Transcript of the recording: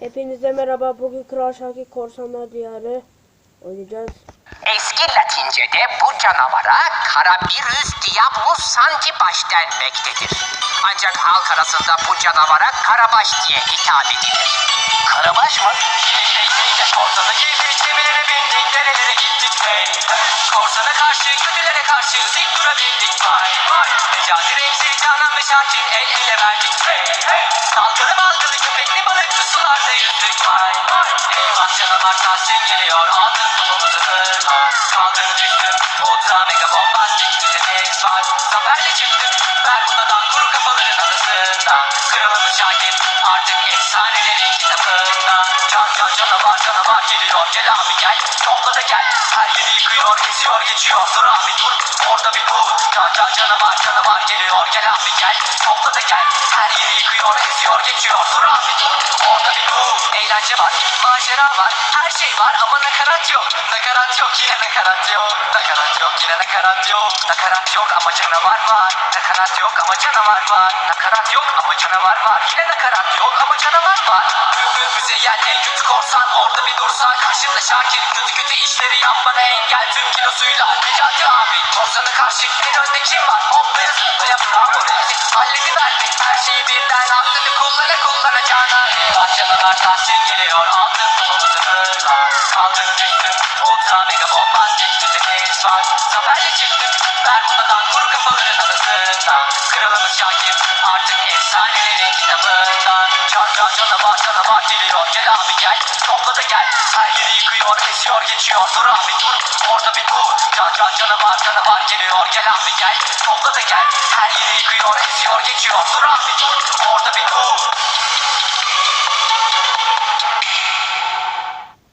Hepinize merhaba. Bugün Kral Şakir Korsanlar Diyarı oynayacağız. Eski Latince'de bu canavara Carabirus diabolus sancibus denmektedir. Ancak halk arasında bu canavara Karabaş diye hitap edilir. Karabaş mı? Korsanı giydik, gemilere bindik, nerelere gittik hey. Korsana karşı, kötülere karşı dik durabildik vay vay. Necati Remzi, Canan ve Şakir el ele verdik Canavar Tahsin geliyor, altın topumuzu fırlar. Kaldım düştüm, ultra mega bombastik düzenimiz var. Zaferle çıktık, Bermuda'dan kuru kafaların adasından. Kralımız Şakir, artık efsanelerin kitabında. Can can canavar canavar geliyor, gel abi gel. Topla da gel, her yeri yıkıyor, eziyor geçiyor. Dur abi dur, orada bir dur. Can can canavar canavar geliyor, gel abi gel. Topla da gel, her yeri yıkıyor, eziyor geçiyor. Dur abi dur, orada bir dur. Eğlence var, macera var, her şey var ama nakarat yok. Nakarat yok yine nakarat yok. Nakarat yok yine nakarat yok. Nakarat yok ama canavar var. Nakarat yok ama canavar var. Nakarat yok ama canavar var. Yine nakarat yok ama canavar var. Büyük bize gel en kötü korsan orada bir dursan. Karşımda Şakir kötü kötü işleri yapmana engel tüm kilosuyla. Necati abi korsana karşı en önde kim var? Hoplaya zıplaya bravo reis. Hallediverdik her şeyi birden aklını kullana kullana canavar Tahsin geliyor altın topumuzu fırlar. Kaldırın düştüm ultra mega bombastik düzenimiz var. Zaferle çıktık Bermuda'dan kuru kafaların adasından. Kralımız Şakir artık efsanelerin kitabından. Can can canavar canavar geliyor gel abi gel. Topla da gel her yeri yıkıyor eziyor geçiyor. Dur abi dur orada bir dur. Can can canavar canavar geliyor gel abi gel. Topla da gel her yeri yıkıyor eziyor geçiyor. Dur abi dur orada bir dur.